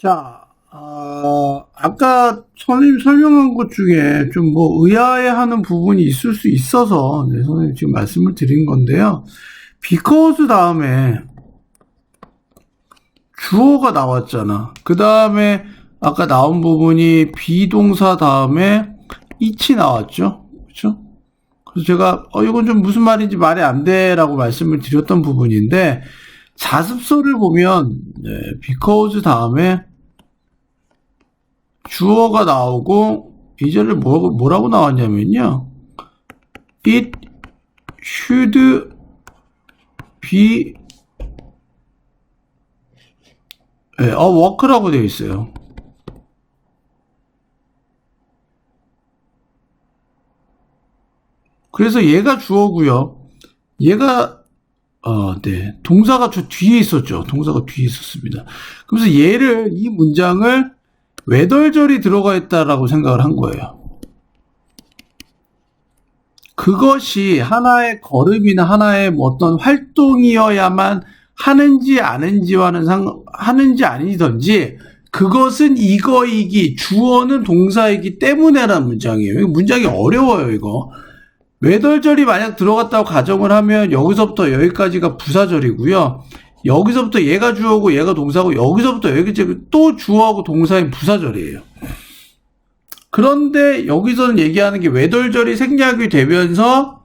자, 어, 아까 선생님 설명한 것 중에 좀 뭐 의아해하는 부분이 있을 수 있어서 네, 선생님 지금 말씀을 드린 건데요. because 다음에 주어가 나왔잖아. 그 다음에 아까 나온 부분이 비동사 다음에 it이 나왔죠. 그렇죠? 그래서 제가 어 이건 좀 무슨 말인지 말이 안 돼라고 말씀을 드렸던 부분인데 자습서를 보면 네, because 다음에 주어가 나오고 이절을 뭐, 뭐라고 나왔냐면요. It should be 네, 어, work라고 되어 있어요. 그래서 얘가 주어고요. 얘가 어, 네. 동사가 저 뒤에 있었죠. 동사가 뒤에 있었습니다. 그래서 얘를 이 문장을 외덜절이 들어가 있다라고 생각을 한 거예요. 그것이 하나의 걸음이나 하나의 뭐 어떤 활동이어야만 하는지 아는지와는 상 하는지 아니든지 그것은 이거이기 주어는 동사이기 때문에라는 문장이에요. 문장이 어려워요, 이거. 외덜절이 만약 들어갔다고 가정을 하면 여기서부터 여기까지가 부사절이고요. 여기서부터 얘가 주어고 얘가 동사고 여기서부터 여기까지 또 주어하고 동사인 부사절이에요. 그런데 여기서는 얘기하는 게 외덜절이 생략이 되면서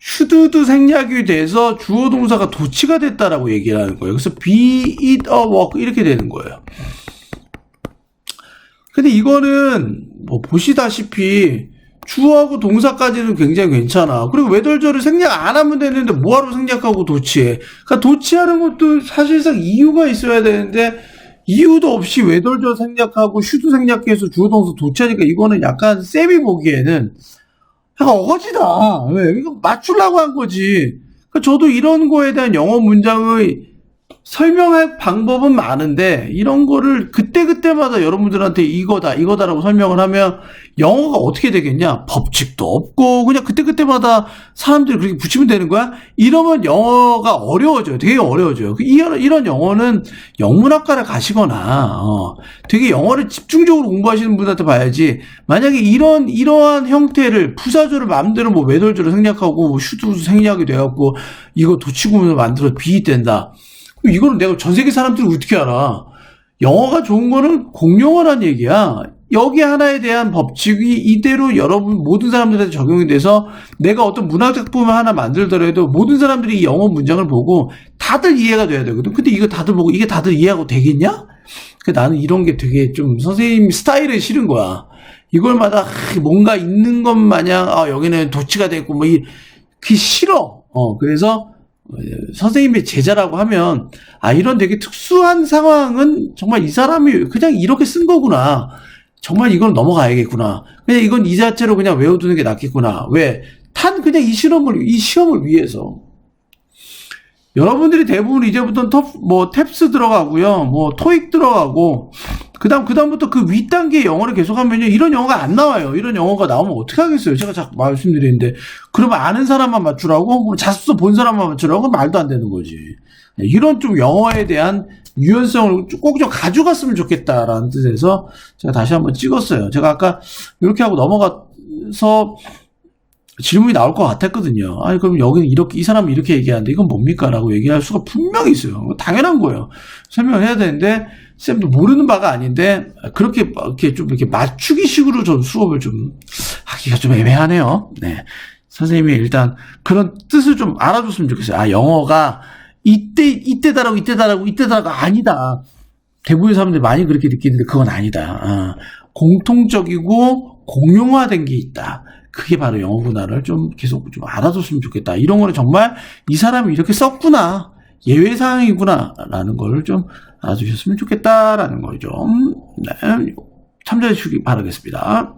슈드도 생략이 돼서 주어 동사가 도치가 됐다라고 얘기를 하는 거예요. 그래서 be it a work 이렇게 되는 거예요. 근데 이거는 뭐 보시다시피 주어하고 동사까지는 굉장히 괜찮아. 그리고 외덜절을 생략 안 하면 되는데 뭐하러 생략하고 도치해. 그러니까 도치하는 것도 사실상 이유가 있어야 되는데 이유도 없이 외덜절 생략하고 슈도 생략해서 주어 동사 도치하니까 이거는 약간 쌤이 보기에는 약간 어거지다. 왜? 이거 맞추려고 한 거지. 그러니까 저도 이런 거에 대한 영어 문장의 설명할 방법은 많은데 이런 거를 그때그때마다 여러분들한테 이거다 이거다라고 설명을 하면 영어가 어떻게 되겠냐? 법칙도 없고 그냥 그때그때마다 사람들이 그렇게 붙이면 되는 거야? 이러면 영어가 어려워져요. 되게 어려워져요. 그 이런, 이런 영어는 영문학과를 가시거나 어, 되게 영어를 집중적으로 공부하시는 분한테 봐야지. 만약에 이런 이러한 형태를 부사조를 마음대로 뭐 외돌조를 생략하고 뭐 슈도 생략이 돼갖고 이거 도치구문을 만들어 비입된다 이거는 내가 전 세계 사람들이 어떻게 알아? 영어가 좋은 거는 공용어란 얘기야. 여기 하나에 대한 법칙이 이대로 여러분 모든 사람들한테 적용이 돼서 내가 어떤 문학 작품을 하나 만들더라도 모든 사람들이 이 영어 문장을 보고 다들 이해가 돼야 되거든. 근데 이거 다들 보고 이게 다들 이해하고 되겠냐? 그 나는 이런 게 되게 좀 선생님 스타일에 싫은 거야. 이걸마다 뭔가 있는 것 마냥 아 여기는 도치가 됐고 뭐이 그게 싫어. 어 그래서 선생님의 제자라고 하면 아 이런 되게 특수한 상황은 정말 이 사람이 그냥 이렇게 쓴 거구나. 정말 이건 넘어가야겠구나. 그냥 이건 이 자체로 그냥 외워두는 게 낫겠구나. 왜? 탄 그냥 이 실험을 이 시험을 위해서. 여러분들이 대부분 이제부터 톱, 뭐 탭스 들어가고요. 뭐 토익 들어가고 그다음 그다음부터 그 윗단계 영어를 계속하면요. 이런 영어가 안 나와요. 이런 영어가 나오면 어떻게 하겠어요? 제가 자꾸 말씀드리는데 그러면 아는 사람만 맞추라고 뭐 자습서 본 사람만 맞추라고 말도 안 되는 거지. 이런 좀 영어에 대한 유연성을 꼭 좀 가져갔으면 좋겠다라는 뜻에서 제가 다시 한번 찍었어요. 제가 아까 이렇게 하고 넘어가서 질문이 나올 것 같았거든요. 아니, 그럼 여기는 이렇게, 이 사람이 이렇게 얘기하는데 이건 뭡니까? 라고 얘기할 수가 분명히 있어요. 당연한 거예요. 설명을 해야 되는데, 쌤도 모르는 바가 아닌데, 그렇게, 이렇게 좀 이렇게 맞추기 식으로 좀 수업을 좀 하기가 좀 애매하네요. 네. 선생님이 일단 그런 뜻을 좀 알아줬으면 좋겠어요. 아, 영어가 이때, 이때다라고, 이때다라고, 이때다라고 아니다. 대부분의 사람들이 많이 그렇게 느끼는데 그건 아니다. 아, 공통적이고 공용화된 게 있다. 그게 바로 영어구나를 좀 계속 좀 알아줬으면 좋겠다. 이런 거는 정말 이 사람이 이렇게 썼구나. 예외 사항이구나. 라는 걸좀 알아주셨으면 좋겠다라는 거죠. 네. 참조해 주시기 바라겠습니다.